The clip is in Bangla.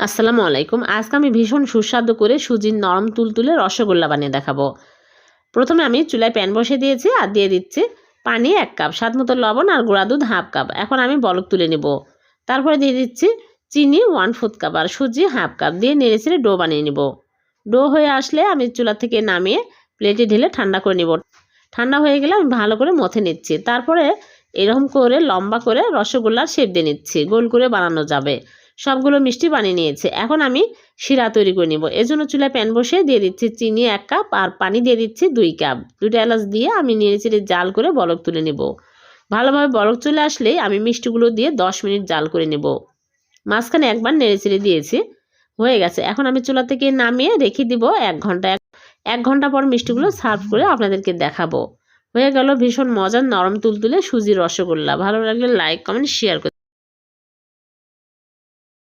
আসসালামু আলাইকুম। আজকে আমি ভীষণ সুস্বাদু করে সুজির নরম তুলতুলে রসগোল্লা বানিয়ে দেখাবো। প্রথমে আমি চুলায় প্যান বসে দিয়েছি আর দিয়ে দিচ্ছি পানি এক কাপ, স্বাদ মতো লবণ আর গুঁড়া দুধ হাফ কাপ। এখন আমি বলক তুলে নেব। তারপরে দিয়ে দিচ্ছি চিনি ওয়ান ফোর্থ কাপ আর সুজি হাফ কাপ। দিয়ে নেড়ে চেড়ে ডো বানিয়ে নেব। ডো হয়ে আসলে আমি চুলা থেকে নামিয়ে প্লেটে ঢেলে ঠান্ডা করে নেব। ঠান্ডা হয়ে গেলে আমি ভালো করে মথে নিচ্ছি। তারপরে এরকম করে লম্বা করে রসগোল্লার শেপ দিয়ে নিচ্ছি। গোল করে বানানো যাবে। সবগুলো মিষ্টি বানিয়ে নিয়েছে। এখন আমি শিরা তৈরি করে নিব। এজন্য চুলায় প্যান বসে দিয়ে দিচ্ছি চিনি এক কাপ আর পানি দিয়ে দিচ্ছি দুই কাপ। দুটো এলাচ দিয়ে আমি নেড়ে চেড়ে জাল করে বলক তুলে নেব। ভালোভাবে বলক চলে আসলেই আমি মিষ্টিগুলো দিয়ে দশ মিনিট জাল করে নেব। মাঝখানে একবার নেড়ে চেড়ে দিয়েছি। হয়ে গেছে। এখন আমি চুলা থেকে নামিয়ে রেখে দিব এক ঘণ্টা। এক ঘণ্টা পর মিষ্টিগুলো সার্ভ করে আপনাদেরকে দেখাবো। হয়ে গেল ভীষণ মজার নরম তুলতুলে সুজির রসগোল্লা। ভালো লাগলে লাইক, কমেন্ট, শেয়ার